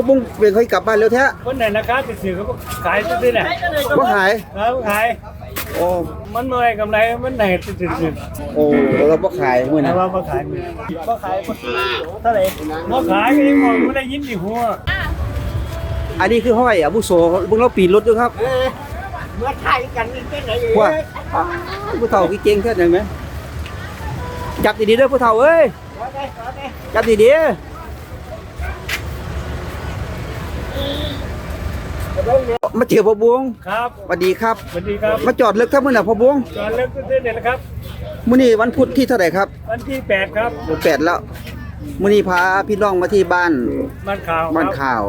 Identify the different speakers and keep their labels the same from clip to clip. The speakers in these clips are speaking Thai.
Speaker 1: พ่อบุ้งเป็นค่อยกลับบ้านเร็วแท้
Speaker 2: คนไหนราคาติดสื่อเขาก็ขายซื้อๆเนี่ย
Speaker 1: บ่ขาย
Speaker 2: ครับขาย
Speaker 1: โอ้
Speaker 2: มันเมื่อยกำไรมันไหนติดสื่อ
Speaker 1: โอ้เราบ่ขายมื้อ
Speaker 2: แต่
Speaker 1: นั้น
Speaker 2: ว่าบ่ขายบ่ขายบ่เท่าไหร่บ่ขายก็ยังมองไม่ได้ยินอีกหัว
Speaker 1: อันนี้คือห้อยอาวุโสเบิ่งเราปีนรถด้วยครับ
Speaker 3: เมื่อไทยกันนี่เป็นไง
Speaker 1: ว่าอ้าวผู้เฒ่าพี่เก่งแค่ไหนไหมจับดีๆเด้อผู้เฒ่าเอ้ยจับดีๆ มาเจอพ่อบุ้ง
Speaker 2: ครับ
Speaker 1: สวัสดีครับ
Speaker 2: สวัสดีครับ
Speaker 1: มาจอดเลิกทั้งมื้อน่ะพ่อบุ้ง
Speaker 2: จอนเลิกซื้อๆเนี่ยนะครับ
Speaker 1: มื้อนี้วันพุธที่เท่าไหร่ครับ
Speaker 2: วันที่แปดครับ
Speaker 1: เดือนแปดแล้วมื้อนี้พาพี่น้องมาที่บ้าน
Speaker 2: บ้านข่าว
Speaker 1: บ้าน
Speaker 2: ครับ
Speaker 1: ข่าว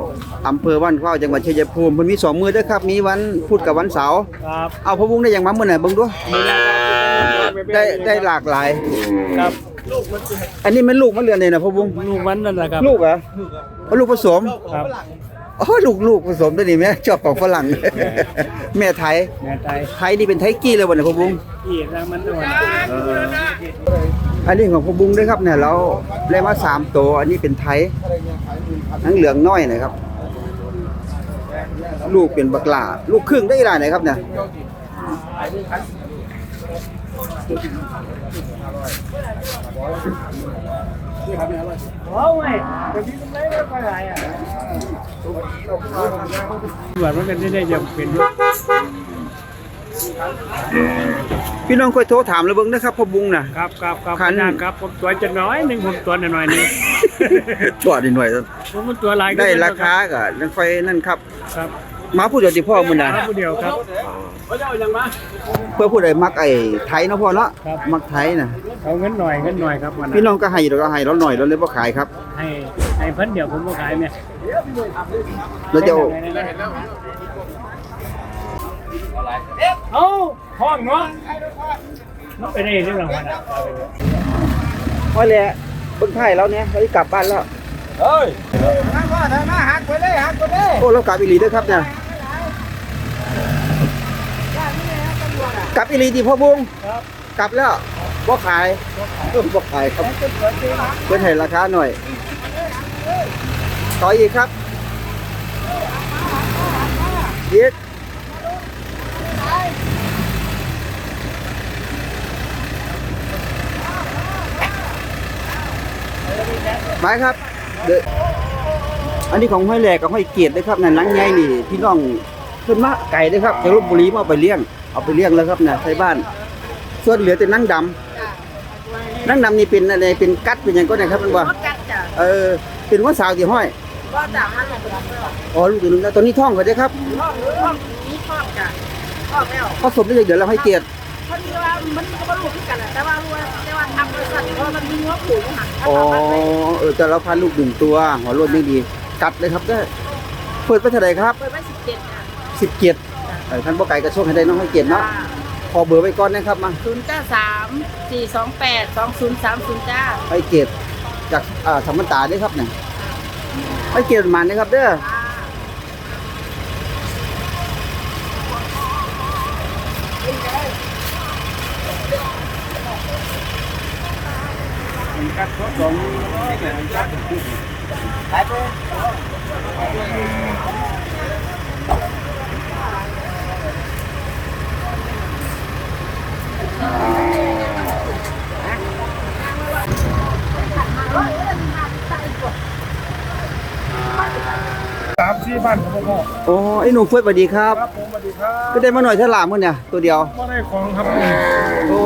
Speaker 1: อำเภอบ้านเข้าวจังหวัดชัยภูมิเพิ่นมีสองมื้อเด้อครับ มีวันพุธกับวันเสาร์
Speaker 2: ครับ
Speaker 1: เอาพ่อบุ้งได้หยังมามื้อไหนเบิ่งดู
Speaker 2: มีรายการ
Speaker 1: ได้ได้หลากหลาย
Speaker 2: ครับ
Speaker 1: อันนี้มันลูกมันเรือนเลยนะพ่อบุ้ง
Speaker 2: ลูกมันนั่นแหละครับ
Speaker 1: ลูกเหรอเอาลูกผสม
Speaker 2: ครับ
Speaker 1: อ๋อลูกลูกผสมตัวนี้แม่ชอบของฝรั่ง แม่ไทย
Speaker 2: แม่ไทย
Speaker 1: ไทยนี่เป็นไทยกี้เลยบ่เนี่ยพ่อบุ้ง
Speaker 2: ที่รังมันด้วย
Speaker 1: อันนี้ของพ่อบุ้งด้วยครับเนี่ยเราได้มาสามตัวอันนี้เป็นไทยทั้งเหลืองน้อยนะครับ ลูกเป็นบักหลาลูกครึ่งได้หลายไหน ครับเนี่ย
Speaker 2: โอ้ยแต่พี่ทำไรไม่ไปไหนอะเหมือนมันกันได้ยังเป็นด้วย
Speaker 1: พี่น้องค่อยโทรถามเลยเบิ่งนะครับพ่อบุ้งน่ะ
Speaker 2: ครับครับครับ
Speaker 1: ขัน
Speaker 2: อาจารย์ครับผมตัวจะน้อยหนึ่งผมตัวหน่อยๆหนึง
Speaker 1: จอดหน่อย
Speaker 2: ผมมันตัวลาย
Speaker 1: ได้ราคาก็ยังไฟนั่นครับ
Speaker 2: ครับ
Speaker 1: มาผู้เดียวที่พ่อมื้อน่ะ
Speaker 2: ครับผู้เดียวครับ
Speaker 1: เพื่อผู้ใดมักไอ้ไทยเนาะพ่อเนาะ
Speaker 2: ครับ
Speaker 1: มักไทยน่ะ
Speaker 2: เอาเงินหน่อยเงินหน่อยครับวันนั้
Speaker 1: พี่
Speaker 2: น
Speaker 1: น้องก็ให้เราก็ให้เราหน่อยเราเลยบ่ขายครับ
Speaker 2: ให้ให้เพิ่นเดียวผมก็ขายเนี่ย
Speaker 1: เราจะเอา
Speaker 2: เอ้าห้องเนาะมันเป็นอะไรเรื่องรางวัลอะ
Speaker 1: พอแหละเบิ่งไทยแล้วเนี่ยเราสิกลับบ้านแล้ว
Speaker 2: เฮ้ย
Speaker 3: มาพ่อเธอมาหักไปเลยหักไปเลย
Speaker 1: โอ้เรากลับอีหลีเด้อครับเนี่ย กลับอีหลีดิพ่อบุ้ง
Speaker 2: ครับ
Speaker 1: กลับแล้วบ่ขายเออบ่ขายครับเพิ่นให้ราคาหน่อย ต่ออีกครับอีกไปครับเดอันนี้ของห้อยแหลกกับห้อยเกียรตินะครับนั่นนังใหญ่นี่พี่น้องเพิ่นมาไก่ด้อครับจากลบบุรีมาไปเลี้ยง เอาไปเลี้ยงแล้วครับน่ะใช้บ้าน ส่วนเหลือแต่หนังดำหนังดำนี่เป็นอะไรเป็นกัดเป็นหยังก็ได้ครับมันว่า
Speaker 3: รถกัดจ้ะ
Speaker 1: เออเป็นว่าสาวที่ห้อย
Speaker 3: ก็จากมันเลยเป็นเพื่อน
Speaker 1: อ๋อลูกตัวหนึงแล้วตัวนี้ท้องเขาได้ครับ
Speaker 3: ห้องห้องนี้ชอบจ้ะชอบแล้ว
Speaker 1: ผสมได้เดี๋ยวเราให้เกียรติ
Speaker 3: เพราะที่ว่ามันก็รู้ที่กันแหละแต่ว่ารู้ว่าแต่ว่าทำบริษัทเพราะมันมีงบผูกหักถ้า
Speaker 1: อ๋อ
Speaker 3: ทำมันเลย
Speaker 1: เออแต่เราพันลูกหนึ่งตัวหัวโล้นไม่ดีกัดเลยครับได้เปิดไปเท่าไหร่ครับ
Speaker 3: เปิดไว้สิบเจ็ดจ้ะ
Speaker 1: สิบเกียรติเออ ท่านบ่ไก่กระโชคให้ได้น้องให้เกียรติเนาะขอเบอร์ไว้ก่อนนะครับมา
Speaker 3: ศูนย์เก้าสามสี่สองแปดสองศูนย์สามศูนย์จ้า
Speaker 1: ให้เกียรติจากอ่าธรรมตาเด้อครับเนี่ยให้เกียรติมันนะครับเด้อ
Speaker 2: กัดข้อสองกัดสาม สี่พันครับพ่อ
Speaker 1: โอ้ไอ้หนุ่มเฟิร์สสวัสดีครับ
Speaker 2: ครับผมสวัสดีครับ
Speaker 1: ก็ได้มาหน่อยเท่าหลามมื้อเนี่ยตัวเดียว
Speaker 2: ไม่ได้ของครับ
Speaker 1: โอ้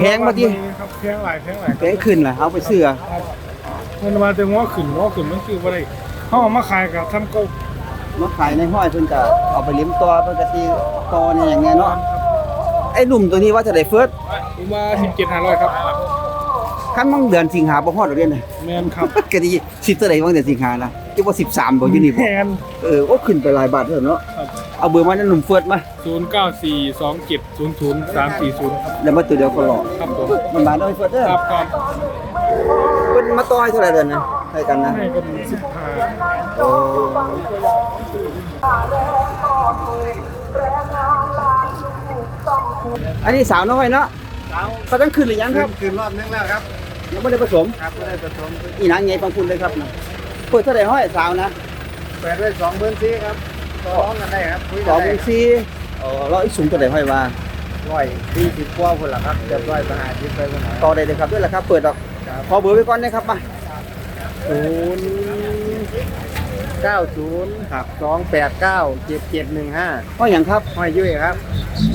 Speaker 1: แพงมาดิ
Speaker 2: ครับแพงหลายแพงหลาย
Speaker 1: แพงขึ้นล่ะเอาไปเสื้อ
Speaker 2: มันมาแต่หัวขึ้นหัวขึ้นมันคืออะไรเขาเอามาขายกับทำเก้า
Speaker 1: มาขายในห้อยเพิ่นก็เอาไปเลี้ยงตัวเพิ่นก็สิต่อเนี่ยอย่างเงี้ยเนาะไอ้หนุ่มตัวนี้ว่าเท่าไหร่เฟิร์ส
Speaker 2: ผมมาสิบเจ็ดห้าร้อยครับ
Speaker 1: คันมั่งเดือนสิงหาบ่ฮอดดอกเดือนน่ะ
Speaker 2: แมนครับ
Speaker 1: ก็ดีสิเท่าไหร่มั่งเดือนสิงหานะคิดว่า13บ่อยู่นี่
Speaker 2: แม
Speaker 1: บ่
Speaker 2: น
Speaker 1: เออโอ้ขึ้นไปหลายบาทแล้วเนาะ
Speaker 2: ครับ
Speaker 1: เอาเบอร์มานั่นหนุ่มเฟิร์สมา
Speaker 2: ศูนย์เก้าสี่สองเจ็ดศูนย์ศูนย์สามสี่ศูนย์
Speaker 1: แล้วมาตัวเดียวก็รอ
Speaker 2: ครับผม
Speaker 1: มันมาได้เฟิร์สเด้อ
Speaker 2: ครับครับ
Speaker 1: เพิ่นมาต่อให้เท่าไหร่เดือนนะให้กันนะ
Speaker 2: ให้กันสิบห้า
Speaker 1: โอ้อันนี้สาวน้อยเนาะเขาต้องขึ้นหรือยังครับ
Speaker 2: คืนรอบนึงแล้วครับ
Speaker 1: ยังไม่ได้ผสม
Speaker 2: ครับก็ได้ผสม
Speaker 1: อีนางไงฟังคุณเลยครับนะเปิดเท่าไหร่ห้อยสาวนะ
Speaker 4: เปิดไว้สองหมื่นสี่ครับต่อรองกันได้ครับคุย
Speaker 1: ส
Speaker 4: กั
Speaker 1: อนง
Speaker 4: ได้
Speaker 1: หมื่นสี่เออแล้วอีกสูงตัวไหนห้อยว่า
Speaker 4: ร้อยสี่สิบกว่าคนละครับเรียบร้อยประหารที่ไปคนไหน
Speaker 1: ต่อได้เลยครับด้วยแหละครับเปิดดอกขอเบอร์ไว้ก่อนนะครับมา
Speaker 4: ศูนย์ เก้าศูนย์ครับสองแปดเก้าเจ็ดเจ็ดหนึ่งห้า
Speaker 1: ห้อยอย่างครับ
Speaker 4: ห้อยยุ้ยครับ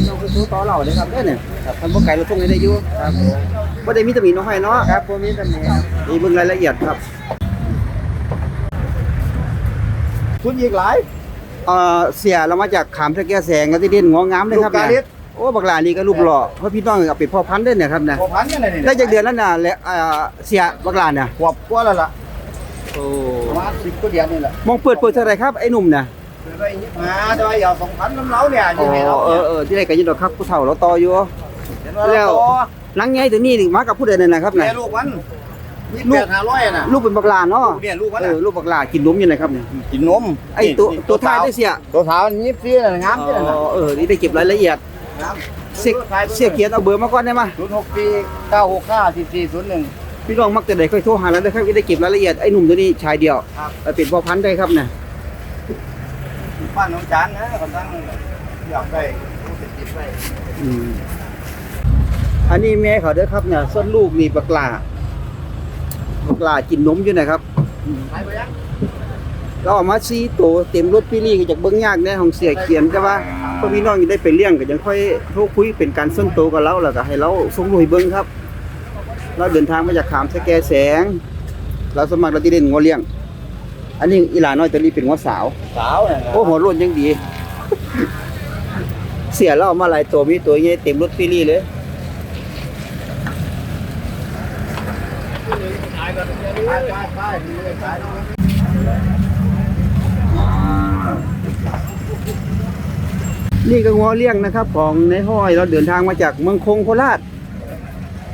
Speaker 1: เราไปซื้อต่อเราเลยครับได้เนี่ยครับท่านบ่ไก่เราทงได้อยู่
Speaker 4: ครับผม
Speaker 1: บ่ได้มีตำหนิน้องห้อยเนาะ
Speaker 4: ครับผมมีตำหนิครับ
Speaker 1: นี่เบิ่งรายละเอียดครับ
Speaker 4: คุณอีกหลาย
Speaker 1: เอ่อเสียเรามาจากขามตะแกแสงก็ที่เด่นงองามเลยครับ
Speaker 4: ลูกกาลิ
Speaker 1: เนี่ย
Speaker 4: ส
Speaker 1: โอ้บักหลานี่ก็รูปหล่อเพราะพี่น้องเอาไปพ่อพันธุ์ด้วยเนี่ยครับนะ
Speaker 4: พอพันกันเลยนี่
Speaker 1: ได้จากเดือนแล้วน่ะและเอ่อเสียบักหลาเนี่ย
Speaker 4: ขวบกว่าแล้วล่ะ
Speaker 1: โอ้
Speaker 4: ประมาณสิบกว่าเดือนนี่แหละ
Speaker 1: มองเปิดเปิดเท่าไหร่ครับไอ้หนุ่มน่ะ
Speaker 4: เปิดไว้ยี่สิบห้าโดยเอาสองพันน้ำเล้าเนี่ยอ
Speaker 1: อ๋
Speaker 4: ยู่ให้เรา
Speaker 1: อเอ
Speaker 4: เนี่ย
Speaker 1: อเออที่ได้กันอยู่ดอกครับผู้เฒ่าเราต่ออยู่
Speaker 4: เห็นว่าเราโต
Speaker 1: หลังไงตัวนี้นี่มากับผู้ใดนั่นนะครับ
Speaker 4: แม่
Speaker 1: น่ะ
Speaker 4: ลูกมันยี่
Speaker 1: ลู
Speaker 4: สิ
Speaker 1: ก
Speaker 4: บห้าร้อยน่ะ
Speaker 1: ลูกเป็นบักหลาเนาะ
Speaker 4: เนี่ยลูกมัน
Speaker 1: เอ
Speaker 4: น่ะ
Speaker 1: อลูกบักหลากินนมอยู่นะครับเนี่ย
Speaker 4: กินนม
Speaker 1: ไอ้ตัวตัวท้ายได้เสีย
Speaker 4: ตัวเท้ายี่สิบสี่น่ะงามที่น่ะ
Speaker 1: อ๋อเออนี่ได้เก็บรายละเอียด
Speaker 4: งาม
Speaker 1: เสียเสียเกียรติเอาเบอร์มาก่อนได้มา
Speaker 4: ศูนย์หกสี่เก้าหกห้าสี่สี่ศูนย์หนึ่ง
Speaker 1: พี่น้องมักแต่ใดค่อยโทรหาแล้วนะครับได้เก็บรายละเอียดไอ้หนุ่มตัวนี้ชายเดียว
Speaker 4: ครับ
Speaker 1: เออเป็นพ่อพันธุ์ได้ครับเนี่ย
Speaker 4: บ้านน้องจานนะคนตั้งอยากได้ติดติดไว้
Speaker 1: อืมอันนี้แม่เขาเด้อครับเนี่ยส้นลูกนี่บักหลาบักหลากินนมอยู่นะครับ
Speaker 4: ไปไปยัง
Speaker 1: ก็เอามาซีโตวเต็มรถพี่ลี่ก็จากเบิ้งยากแน่ของเสียเขียนแต่ว่าพอพี่น้องยังได้ไปเลี้ยงก็ยังค่อยโทรคุยเป็นการส่วนตัวกับเราแล้วก็ให้เราส่งลุยเบิ้งครับ เราเดินทางมาจากขามสแกแสง เราสมัครเราที่เล่นงัวเลี้ยง อันนี้อีหลาน้อยตัวนี้เป็นงัวสาว
Speaker 4: สาวเนี่ย
Speaker 1: โอ้หัวโล้นยังดี เสียเราเอามาหลายตัวมีตัวใหญ่เต็มรถพี่ลี่เลย
Speaker 4: ไปไปไปไป
Speaker 1: นี่ก็งัวเลี้ยงนะครับ ของในห้อยเราเดินทางมาจากเมืองคงโคราช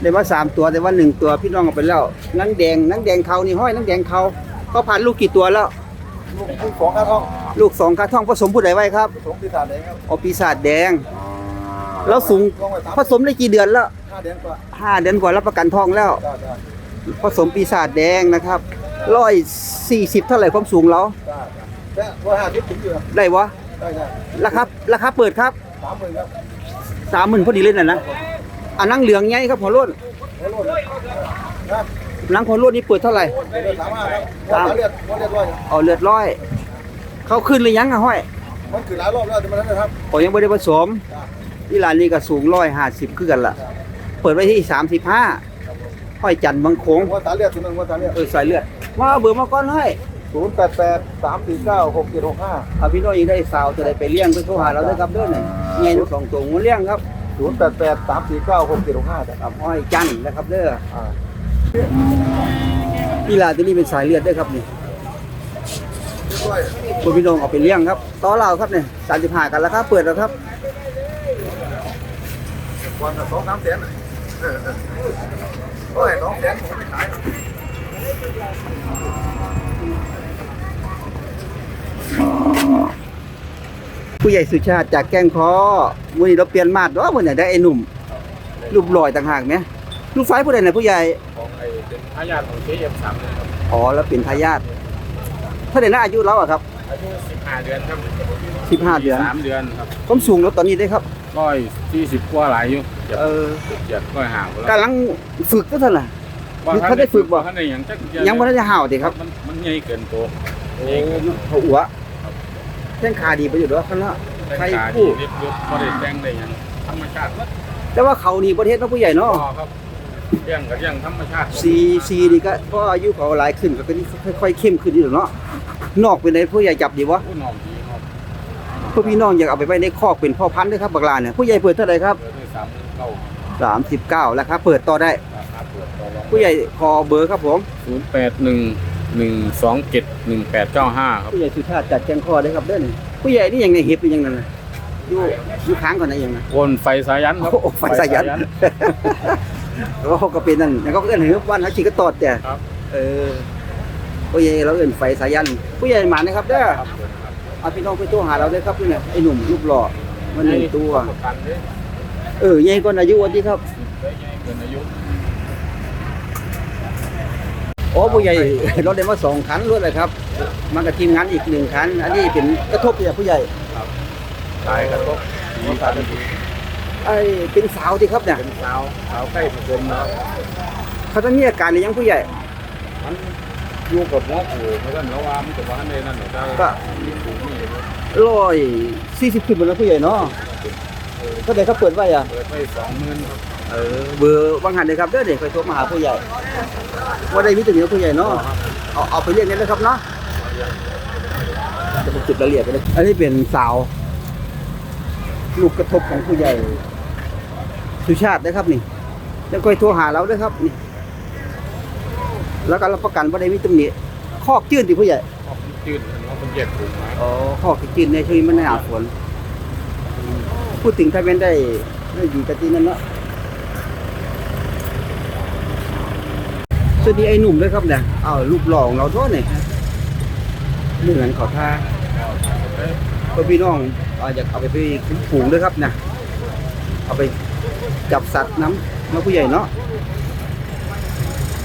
Speaker 1: ได้ว่าสามตัวแต่ว่าหนึ่งตัวพี่น้องเอาไปแล้วนังแดงนังแดงเขานี่ห้อยนังแดงเขาเขาผ่านลูกกี่ตัวแล้ว
Speaker 4: ลูกลูกสองกระท่อง
Speaker 1: ลูกสองกระท่องผสมผู้ใดไว้ครับ
Speaker 4: สองปีศาจแดงครับ
Speaker 1: เอาปีศาจแดง แล้วสูง
Speaker 4: ลงไปสาม
Speaker 1: ผสมได้กี่เดือนแล้ว
Speaker 4: ห้าเดือนกว่า
Speaker 1: ห้าเดือนกว่ารับประกันทองแล้ว
Speaker 4: ได้ได้
Speaker 1: ผสมปีศาจแดงนะครับร้อยสี่สิบเท่าไหร่ความสูงเรา
Speaker 4: ได้ได้ร้อยห้าสิบถึงอยู่ครับ
Speaker 1: ได้วะ
Speaker 4: ได้ได้
Speaker 1: ราคาราคาเปิดครับ
Speaker 4: สามหมื่นครับ
Speaker 1: สามหมื่นพอดีเลยน่ะนะ อันนั่งเหลืองไงครับหัวโล้น
Speaker 4: โอ้โหนะ
Speaker 1: หนังหัวโล้นนี่เปิดเท่าไหร่
Speaker 4: เดือนสามห้าครับวันเลือดวันเลือดร้อย
Speaker 1: เอาเลือดร้อย เขาขึ้นหรือยังอะห้อย
Speaker 4: มันคือหลายรอบแล้วแต่มันนั้นนะครับ
Speaker 1: โอ้ยังไม่ได้ผสมที่ร้านนี้ก็สูงร้อยห้าสิบคือกันละเปิดไว้ที่สามสิบห้าห้อยจันทร์บางโคง
Speaker 4: ว่าตาเลือดตัวนึงว่าตาเลือด
Speaker 1: เออใส่เลือดมาเอาเบอร์มาก่อนให้
Speaker 4: ศูนย์แปดแปดสามสี่เก้าหกเจ็ดหกห้า
Speaker 1: ถ้าพี่น้องยังได้สาวจะได้ไปเลี้ยงไปโทรหาเราได้ครับเด้อเนี่ยไงทั้งสองตัวงูเลี้ยงครับ
Speaker 4: ศูนย์แปดแปดสามสี่เก้าหกเจ็ดหกห้าจ้ะ
Speaker 1: กับห้อยจันทร์นะครับเด้อ
Speaker 4: อ่า
Speaker 1: ที่ร้านตัวนี้เป็นสายเลือดเด้อครับนี่
Speaker 4: ด้วย
Speaker 1: คุณพี่น้องเอาไปเลี้ยงครับต่อเราครับเนี่ยสามสิบห้ากันแล้วครับเปิดแล้วครับ
Speaker 4: วันละสองสามแสนน่ะเออเออโอ้ยสองแสนผมไม่ขาย
Speaker 1: ผู้ใหญ่สุชาติจากแก้งคอวันนี้เราเปลี่ยนมาดว่าวันไหนได้ไอ้หนุ่มรูปลอยต่างหากไหมลูกไฟผู้ใดไหนะผู้ใหญ่
Speaker 5: ของไอ้เป็นทายาทของเจเอ็มสามเลยครับ
Speaker 1: อ๋อแล้วเป็นทายาทเท่าไหร่นะอายุเราอะครับ
Speaker 5: อายุสิบห้าเดือนครับ
Speaker 1: สิบห้าเดือน
Speaker 5: สามเดือนครับ
Speaker 1: ความสูงเราตอนนี้ได้ครับ
Speaker 5: ร้อยสี่สิบกว่าหลายอยู่เจ็ด
Speaker 1: เออ
Speaker 5: เจ็ดร้อยห่างแล้ว
Speaker 1: กำลังฝึกก็เท่าไหร่เขาได้ฝึกบ่
Speaker 5: ท่านได้หยังจักเดือน
Speaker 1: ยังไม่ได้ห่าวดิครับ
Speaker 5: มันมันใหญ่เกินโต
Speaker 1: โอ้เขาอัว แข้งขาดีไปอยู่ด้วยคันละ
Speaker 5: แต่
Speaker 1: ใคร
Speaker 5: ขา
Speaker 1: กู้
Speaker 5: ดีเรียบยศบ่ได้แต่งได้หยังธรรมชาติวัด
Speaker 1: แต่ว่าเขานี่ประเทศน้องผู้ใหญ่
Speaker 5: อ๋
Speaker 1: เนาะ
Speaker 5: อครับเลี้ยงก็เลี้ยงธรรมชาติ
Speaker 1: ซีซีนี่ก็เพราะอายุเขาหลายขึ้นก็ค่อยๆเข้มขึ้นอยู่เนาะนอกเป็นในผู้ใหญ่จับดีวะ
Speaker 5: ผู้น้องดีครับ
Speaker 1: พวกพี่น้องอยากเอาไปไว้ในคอกเป็นพ่อพันธุ์ด้วยครับบักลาเนี่ยผู้ใหญ่เปิดเท่าไหร่ครับ
Speaker 5: เปิดด้วยสามเก้า
Speaker 1: สามสิบเก้าแล้วครับเปิดต่อได้
Speaker 5: ราคาเปิดต่อรอง
Speaker 1: ผู้ใหญ่ขอเบอร์ครับผม
Speaker 5: ศูนย์แปด หนึ่งหนึ่งสองเจ็ดหนึ่งแปดเก้าห้าครับ
Speaker 1: ผู้ใหญ่สุชาติจัดแจงคอได้ครับเด้อนี่ผู้ใหญ่นี่ยังไงเห็บเป็นยังไงนะอยู่อยู่ค้างก่อนนะยังนะ
Speaker 5: โอนไฟสายันครับ
Speaker 1: โอ้ไฟสายันแล้วก็ก็เป็นนั่นแล้วก็เอื้อนหือวันเขาฉีกก็ตอดแต่
Speaker 5: ครับ
Speaker 1: เออผู้ใหญ่เราเอื้อนไฟสายัน ผู้ใหญ่หมานะครับเด้อ
Speaker 5: ครับผมครับ
Speaker 1: เอาพี่น้องไปตัวหาเราได้ครับนี่เนี่ยไอ้หนุ่มรูปหล่อมันหนึ่งตัว
Speaker 5: ประกันเลย
Speaker 1: เออใหญ่กว่าอายุวันที่ครับ
Speaker 5: ได้ใหญ่เกินอายุ
Speaker 1: โอ้ผู้ใหญ่รถได้มาสองคันรถเลยครับ
Speaker 5: โอ้
Speaker 1: มากับทีมงานอีกหนึ่งคันอันนี้เป็นกระทบจากผู้ใหญ่
Speaker 5: ขายกระทบมีการเป็น
Speaker 1: ไอ้เป็นสาวที่ครับเนี่ย
Speaker 5: สาวสาวใกล้ผสมเนาะ
Speaker 1: เขาจะมีอาการหรือยังผู้ใหญ่
Speaker 5: มันอยู่กับหมอผูเพราะฉะนั้นแล้วว่ามันจะว่าในนั่นเนี่ยจะ
Speaker 1: ก็
Speaker 5: มีผูมี
Speaker 1: ร้อยสี่สิบขึ้นไปแล้วผู้ใหญ่เนาะก็เด็กเขาเปิดไว้อะ
Speaker 5: เปิดไปสองหมื่นครับ
Speaker 1: เออเบอร์วางหันเลยครับเด้อเด็กเคยโทรมาหาผู้ใหญ่ว่าได้มีตัวเหนียวผู้ใหญ่เนาะเอาเอาไปเรียกได้เลยครับเนาะจะเป็นจุดละเอียดไปเลยอันนี้เป็นสาว ลูกกระทบของผู้ใหญ่ สุชาตินะครับนี่แล้วก็โทรหาเราด้วยครับนี่แล้วก็รับประกันว่าได้มีตรงนี้ข้อจื้นที่ผู้ใหญ่
Speaker 5: ออกจืดแล้วมันแยกผูกมา
Speaker 1: อ๋อข้อจื้นในช่วงนี้มันหนาฝนพูดถึงถ้าเป็นได้ได้ดีกันที่นั่นเนาะ สวัสดีไอ้หนุ่มด้วยครับเนี่ยอ้าวรูปหล่อของเราด้วยเนี่ยเหมือนขอท่าเพื่อพี่น้องออยากเอาไปไปคุ้มฝูงด้วยครับเนี่ยเอาไปจับสัตว์น้ำน้ำผู้ใหญ่เนาะ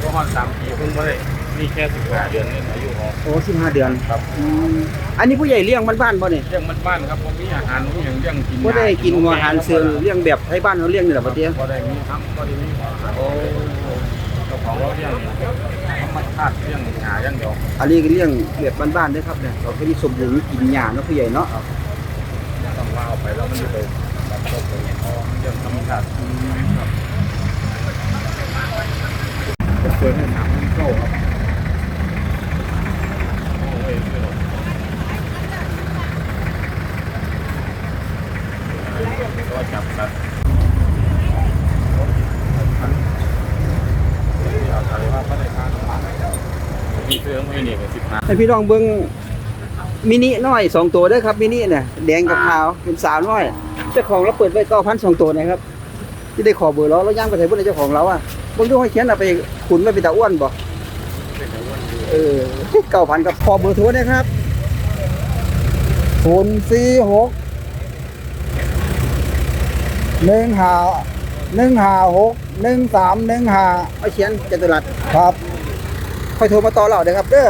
Speaker 5: ก็หอนสามปีเพิ่งมาได้นี่แค่สิบห้าเดือนเองอายุออก
Speaker 1: โอ้สิบห้าเดือน
Speaker 5: ครับ
Speaker 1: อ,อันนี้ผู้ใหญ่เลี้ยงบ้านๆบ่เนี่ย
Speaker 5: เรื่องมันบ้านครับผมมีอาหารผมยังเลี้ยงกิน
Speaker 1: บ่ได้กินหัวอาหารเสือเลี้ยงแบบไทยบ้านเขาเลี้ยงนี่แหละบ่เตี้ย
Speaker 5: ก็ได้มีครับก็ได้มีอาหารโอ้ ของเราเลี้ยงธรรมชาติเลี้ยงหาอย่างเดียว
Speaker 1: อันนี้ก็เลี้ยงแบบบ้านๆเด้อครับเนี่ยเขาก็มีสมบูรณ์กินหญ้าเนาะผู้ใหญ่เนาะ
Speaker 5: ต้องว่าเอาไปแล้วมันจะไปแบบตกไปเนี่ยอ๋อเรื่องธรรมชาติครับจะเปิดให้น้ำเข้าครับโอ้ยเรื่องก็จับสัตว์เอาใส่ว่าพระในทาง มีเครื่องไม่เนี่ยสิบห้า
Speaker 1: ให้พี่น้องเบิ่งมินิน้อยสองตัวเด้อครับมินิเนี่ยแดงกับขาวเป็นสาวน้อยเจ้าของเราเปิดไว้9,000สองตัวนะครับที่ได้ขอเบอร์เราเราย่างไปไทยบ่ได้เจ้าของเราอะเบิ่งดูให้เขียนเอาไปขุนไว้เป็นตาอ้วนบ่เออ9,000กับขอเบอร์โทรนะครับ
Speaker 6: ศูนย์สี่หกหนึ่งห้าหนึ่งห้าหกหนึ่งสามหนึ่งห้า
Speaker 1: เอาเขียนจตุรัส
Speaker 6: ครับ
Speaker 1: ค่อยโทรมาต่อเราเด้อครับเด้อ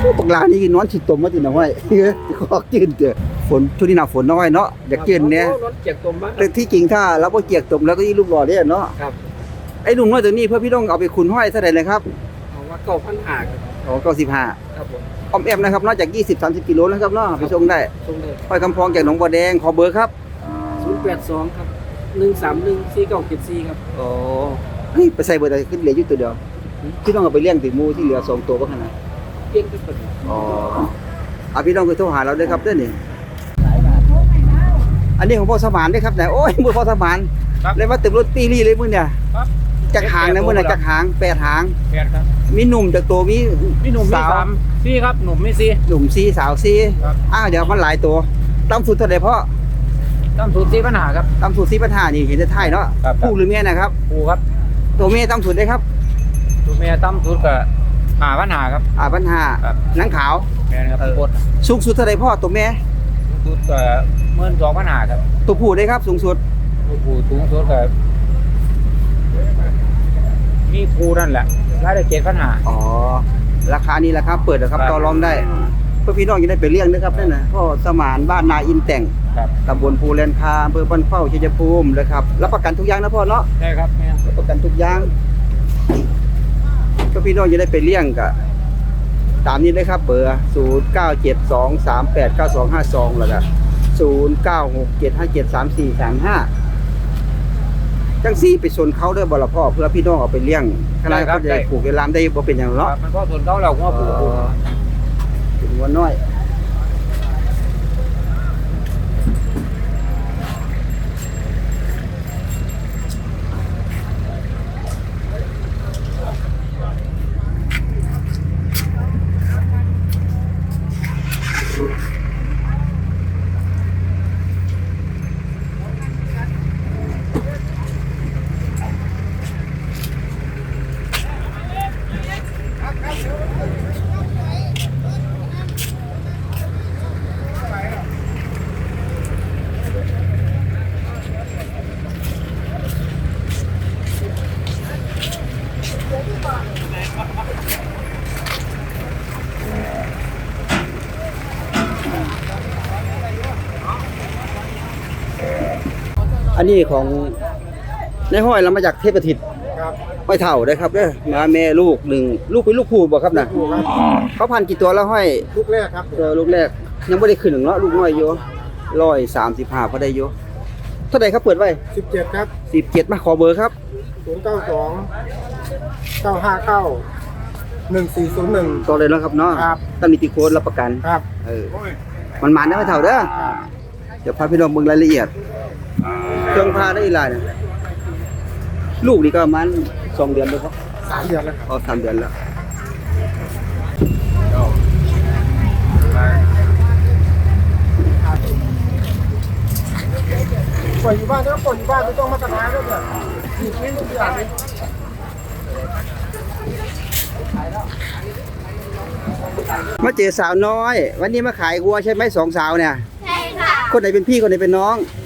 Speaker 1: โอ้ปกลานี่นอนสิตมมาติหน่อยเฮ้ยขอจืนเด้อฝนช่วงนี้หน้าฝนน้อยเนาะอยากจืนเนี่ย
Speaker 2: รถเจียกตมบ้าง
Speaker 1: แต่ที่จริงถ้าเราบ่เกียกตมแล้วก็ยี่ลูกหล่อเด้อเนาะ
Speaker 2: ครับ
Speaker 1: ไอ้หนุ่มน้อยตัวนี้เพื่อพี่น้องเอาไปขุนห้อยเท่าไหร่เลยครับ
Speaker 2: เอาว่าเก้าพันหาครับ
Speaker 1: อ๋อ95
Speaker 2: ครับผม
Speaker 1: ออมแอมนะครับนอกจาก 20 30 กิโลแล้วครับเนาะไปส่งได้
Speaker 2: ตรงเลย
Speaker 1: ห้อยคำพองจากหนองบัวแดงขอเบอร์ครับ
Speaker 2: ศูนย์แปดสองครับหนึ่งสามหนึ่งสี่เก้าเจ็ดสี่ครับ
Speaker 1: อ๋อเฮ้ยไปใส่เบอร์แต่ขึ้นเหลืออยู่ตัวเดียว พี่น้องเอาไปเลี้ยงติหมูที่เหลือสองตัวบ่ขนาด
Speaker 2: เพี้ยนก็เป็น
Speaker 1: อ๋ออะพี่น้องไปโทรหาเราด้วยครับเด้อนี่อันนี้ของพ่อสมานเด้อครับเนี่ยโอ้ยมือพ่อสมาน
Speaker 5: ครับ
Speaker 1: เลยมาตึกรถตีรี่เลยมื้อเนี่ย
Speaker 5: ครับ
Speaker 1: จักหางนะมื้อน่ะจักหางแปดหาง
Speaker 5: แปดครับ
Speaker 1: มีหนุ่มจากตัวมี
Speaker 2: พี่หนุ่มมี
Speaker 1: สาว
Speaker 2: สามสี่ครับหนุ่มมีสี่
Speaker 1: หนุ่มซีสาวซี
Speaker 5: ครับ
Speaker 1: อ้าวเดี๋ยวมันหลายตัวต่ำสุดเท่าไหร่พ่อ
Speaker 2: ต้นทุนสี่ปัญหาครับ
Speaker 1: ต่ำสุดซีปัญหานี่เห็นในท้ายเนาะ
Speaker 5: ครับ
Speaker 1: ผู้หรือเมียนะครับ
Speaker 2: ปูครับ
Speaker 1: ตัวเมียต่ำสุดได้ครับ
Speaker 2: ตัวเมียตั้มทุนกับหาปัญหาครับ
Speaker 1: อ่าปัญหา
Speaker 2: ครับ
Speaker 1: หนังขาว
Speaker 2: แม่นครับ
Speaker 1: เออ
Speaker 2: โคตร
Speaker 1: สูงสุดเท่าไหร่พ่อตัวเมีย
Speaker 2: ทุนกับเมื่อนสองปัญหาครับ
Speaker 1: ตัวผู้ได้ครับสูงสุด
Speaker 2: ตัวปูสูงสุดกับมีปูนั่นแหละรายได้เจ็ดปัญหา
Speaker 1: อ๋อ ราคานี้แหละครับเปิดนะครับ
Speaker 2: ครับ
Speaker 1: ต่อรองได้ เพื่อพี่น้องจะได้ไปเลี้ยงนะครับนั่นนะพ่อสมานบ้านนาอินแต่ง
Speaker 2: ครับ
Speaker 1: ตำบลภูแลนคาอำเภอบ้านเข้าชัยภูมินะครับรับประกันทุกอย่างนะพ่อเนาะ
Speaker 2: ใช่ครับแม่น
Speaker 1: รับประกันทุกอย่างก็ พี่น้องจะได้ไปเลี้ยงกับตามนี้เลยครับเบอร์0 9 7 2 3 8 9 2 5 2แล้วก็0 9 6 7 5 7 3 4 3 5จังซี่ไปชนเขาเด้อบ่ละพ่อเพื่อพี่น้องเอาไปเลี้ยงขนาดเขาจะได้ปลูกได้ลามได้บ่เป็นอย่าง
Speaker 2: ค
Speaker 1: เนาะ
Speaker 2: รับมันก็ส่วนเขาเราก็ปูปู
Speaker 1: ถึงวันน้อย นนี้ของในห้อยเรามาจากเทพทิศ
Speaker 4: ครับ
Speaker 1: ไม่เท่าได้ครับเด้อมาแม่ลูกหนึ่งลูกเป็นลูกคู่บ่ครับน่ะ
Speaker 4: ถูกครับ
Speaker 1: เขาพันกี่ตัวแล้วห้อย
Speaker 4: ลูกแรกครับ
Speaker 1: ตัวลูกแรกยังไม่ได้ขึ้นหนึ่งเนาะลูกน้อยอยู่ร้อยสามสิบห้าพอได้อยู่เท่าไหร่ครับเปิดไว้
Speaker 4: สิบเจ็ดครับ
Speaker 1: สิบเจ็ดมาขอเบอร์ครับ
Speaker 4: ศูนย์เก้าสองเก้าห้าเก้าหนึ่งสี่ศูนย์หนึ่ง
Speaker 1: ต่อเลยแล้วครับเนาะ
Speaker 4: ครับ
Speaker 1: ตั้งนิติโค้ดรับประกัน
Speaker 4: ครับ
Speaker 1: เออมันมาได้ไม่เท่าเด้อเดี๋ยวพาพี่น้องเบิ่งรายละเอียด เครื่องพาได้อีหลายนะลูกนี่ก็ประมันสองเดือนแล้วครับ
Speaker 4: สามเดือนแล้วครับ
Speaker 1: อ๋อสามเดือนแล้ว
Speaker 4: ปล่อยอยู่บ้านแล้วปล่อยอยู่บ้านไม่ต้องมาตรฐานด้วยเนี่ยนี่นี่ทุกอย่างเลย
Speaker 1: มาเจอสาวน้อย วันนี้มาขายวัวใช่ไหมสองสาวเนี่ย
Speaker 7: ใช่ค่ะ
Speaker 1: คนไหนเป็นพี่คนไหนเป็นน้อง
Speaker 7: เป็นเพื่อน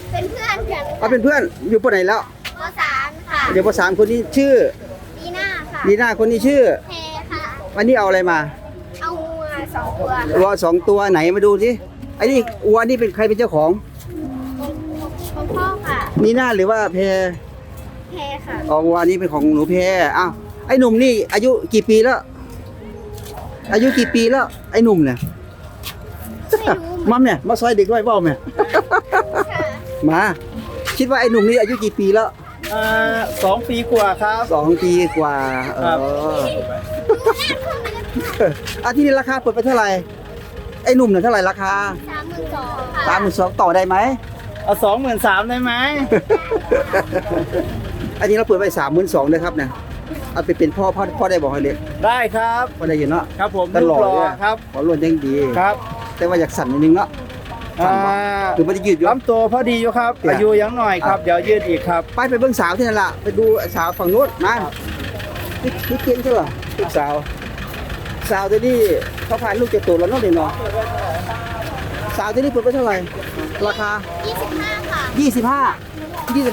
Speaker 7: กัน
Speaker 1: เอาเป็นเพื่อนอยู่ปไหนแล้ว
Speaker 7: ปสามค่ะ
Speaker 1: เดี๋ยวพอสามคนนี้ชื่อ
Speaker 7: ดีน่าค่ะ
Speaker 1: ดีหน้าคนนี้ชื่อ
Speaker 7: แพรค่ะ
Speaker 1: วันนี้เอาอะไรมา
Speaker 7: เอางัวสองตัว
Speaker 1: วัวสองตัวไหนมาดูสิไอ้นี่วัวนี่เป็นใครเป็นเจ้าของ
Speaker 7: ของพ่อค่ะ
Speaker 1: นีน่าหรือว่าเพร
Speaker 7: แพรค่ะ
Speaker 1: อ๋อวัวนี่เป็นของหนูเพรอ้าวไอ้หนุ่มนี่อายุกี่ปีแล้ว อายุกี่ปีแล้ว ไอ้หนุ่มเนี่ย
Speaker 7: ไม่รู้
Speaker 1: มัมเนี่ยมาซอยเด็กด้วยเปล่าเนี่ย
Speaker 7: ค่ะ
Speaker 1: มา คิดว่าไอ้หนุ่มนี่อายุกี่ปีแล้ว
Speaker 6: อ่าสองปีกว่าครับ
Speaker 1: สองปีกว่าเอ
Speaker 6: ครับ
Speaker 1: ออาที่นี่ราคาเปิดไปเท่าไหร่ไอ้หนุ่มเนี่ยเท่าไหร่ราคา
Speaker 7: สามหมื่นสองค่ะ
Speaker 1: สามหมื่นสองต่อได้ไหม
Speaker 6: เอาสองหมื่นสามได้ไหม
Speaker 1: อันนี้เราเปิดไปสามหมื่นสองเลยครับเนี่ยเอาไปเป็นพ่อพ่อพ่อได้บอกให้เล็ก
Speaker 6: ได้ครับ
Speaker 1: พ่อได้ยินเนาะ
Speaker 6: ครับผม
Speaker 1: ตลอด
Speaker 6: รูป
Speaker 1: เลย
Speaker 6: ครับ
Speaker 1: ขอรวนยังดี
Speaker 6: ครับ
Speaker 1: แต่ว่าอยากสั่นนิดนึงเนาะ
Speaker 6: อ่า
Speaker 1: คือไม่ได้ยืดอยู่
Speaker 6: ลำตัวพอดีอยู่ครับ
Speaker 1: เดี๋ยว
Speaker 6: อายุยังหน่อยครับเดี๋ยวยืดอีกครับ
Speaker 1: ไปไปเบื้องสาวที่นั่นละไปดูสาวฝั่งนู้นมานี่นี่เก่งใช่ป่ะลูกสาวสาวตัวนี้เขาพานลูกจะโตแล้วเนาะเด็กเนาะสาวตัวนี้เปิดไปเท่าไหร่ราคา
Speaker 7: ยี่สิบห้าค่ะ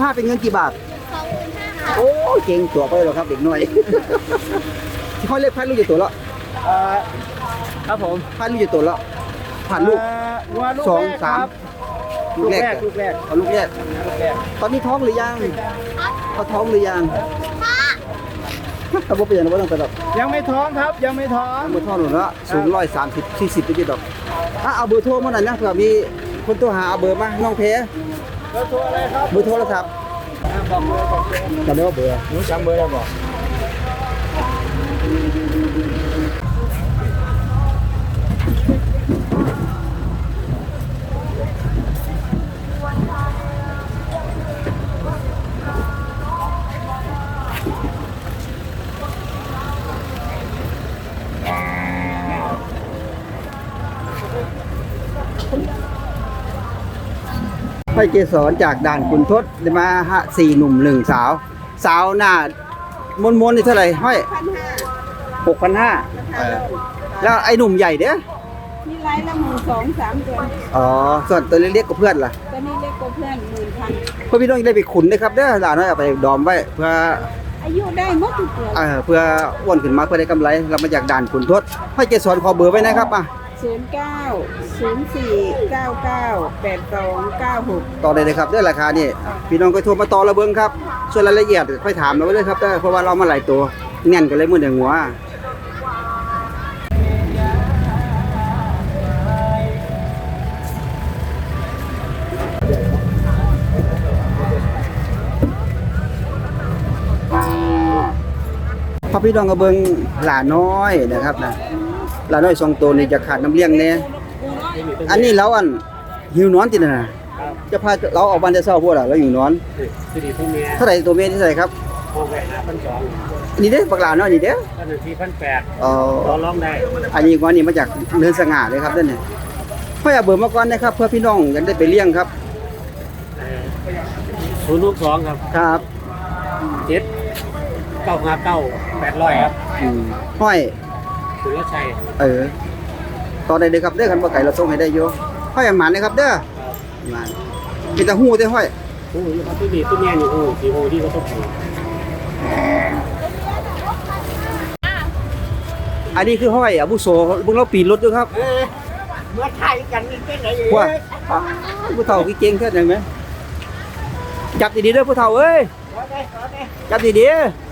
Speaker 1: 25 25 เป็นเงินกี่บาท
Speaker 7: สองหมื่นห้าค่ะ
Speaker 1: โอ้ยเก่งตัวไปหรอกครับเด็กน้อยที่เขาเรียกพันลูกจะโตแล้ว
Speaker 6: อ่าครับผม
Speaker 1: พันลูกจะโตแล้ว ผ่านลูก
Speaker 6: อ่าวัวลูก
Speaker 1: สอง
Speaker 6: แรก
Speaker 1: สาม
Speaker 6: ครับ
Speaker 1: ลู
Speaker 6: ลู
Speaker 1: ก
Speaker 6: ก
Speaker 1: แร
Speaker 6: แร
Speaker 1: ก
Speaker 6: กลูกแรก
Speaker 1: เอาลูกแรก
Speaker 6: ลูกแรก
Speaker 1: ตอนนี้ท้องหรือยังเขาท้องหรือยัง
Speaker 7: พ่อ
Speaker 1: ถ้าบ่เป็นอย่างนั้นบ่ต้องไปดอก
Speaker 6: ยังไม่ท้องครับยังไม่ท้อง
Speaker 1: เบอร์โทรหนูเนาะสูงร้อยสามสิบสี่สิบไปจีดอกถ้าเอาเบอร์โทรมาหน่อยนะเผื่อมีคนโทรหาเอาเบอร์มาน้องเพ
Speaker 6: แล้วตัวอะไรครับ
Speaker 1: เบอร์โทรศัพท์
Speaker 6: อ่าบอกเบอร์บอกเบอร์
Speaker 1: จำได้ว่าเบอร์
Speaker 6: หนูจำเบอร์ได้บอก
Speaker 1: ไปเกสรจากด่านคุณทศได้มาฮะสี่หนุ่มหนึ่งสาว สาวหน้ามนมนๆนี่เท่าไหร่ห้อยหกพันห้าแล้วไอ้หนุ่มใหญ่เด้อ
Speaker 8: นี่ไลฟ์ละหมื่นสองสามเดือน
Speaker 1: อ๋อส่วนตัวเล็กๆกับเพื่อนล่ะ
Speaker 8: ตอนนี้เล็กกว่าเพื่อนหมื่นพัน
Speaker 1: เพื่อพี่น้องจะได้ไปขุนนะครับเด้อหลานน้อยเอาไปดอมไว้เพื่อ
Speaker 8: อายุได้หมดทุกตัว
Speaker 1: เอ่อเพื่ออ้วนขึ้นมาเพื่อได้กำไรเรามาจากด่านขุนทศให้เกสรขอเบอร์ไว้นะครับอะ
Speaker 8: ศูนย์เก้าศูนย์สี่เก้าเก้าแปดสองเก้าหก
Speaker 1: ต่อได้เลยครับด้วยราคานี่พี่น้องก็โทรมาต่อระเบิงครับ ส่วนรายละเอียดค่อยถามเราไว้เลยครับเด้เพราะว่าเรามาหลายตัวแน่นกันเลยมือเดียวหัวพอพี่น้องกระเบิงหลาน้อยนะครับนะ หลาน้อยสองตัวนี่จะขาดน้ำเลี้ยงเนี่ยอันนี้เราอันหิวนอนติดนะ จะพาเราออกบ้านจะเศร้าพวกเราเราอยู่นอน
Speaker 9: คือดีที่เมีย
Speaker 1: เท่าไหร่ตัวเมียที่เท่าไหร่ครับ
Speaker 9: ห้องไปหาพันสอง
Speaker 1: อันนี้เด้ปากหลานเนาะอันนี้เด้
Speaker 9: ท่านหนึ่งที่พันแปด
Speaker 1: เอ๋
Speaker 9: ต่อ
Speaker 1: อ
Speaker 9: รองได้
Speaker 1: อันนี้ก้อนนี้มาจากเนินสง่าเลยครับเด้านนี่พ่ออย่าเบื่อมาก่อนนะครับ เพื่อพี่น้องอยากได้ไปเลี้ยงครับ
Speaker 9: ศูนย์ลูกสองครับ
Speaker 1: ครับ
Speaker 9: เจ็ดเก้าห้าเก้าแปดร้อยครับ
Speaker 1: อืมห้อย
Speaker 9: สุรชัย
Speaker 1: เออต่อได้เลยครับเด้อกันบ่ไก่เราส่งให้ได้อยู่ห้อยอย่าหมันนะครับเด้อหมันเป็นตาหู้เด้อห้อย
Speaker 9: ผู้อยู่ครับที่ดีที่เมียอยู่หูสีหูที่เขาต้องหู
Speaker 1: อันนี้คือห้อยอาวุโสเบิ่งเราปีนรถด้วยครับ
Speaker 6: เมื่อไทยกันนี่เป็นไง
Speaker 1: ว่าผู้เฒ่ากี่เก่งแค่ไหนไหมจับดีๆเด้อผู้เฒ่าเอ้ยจับดีๆ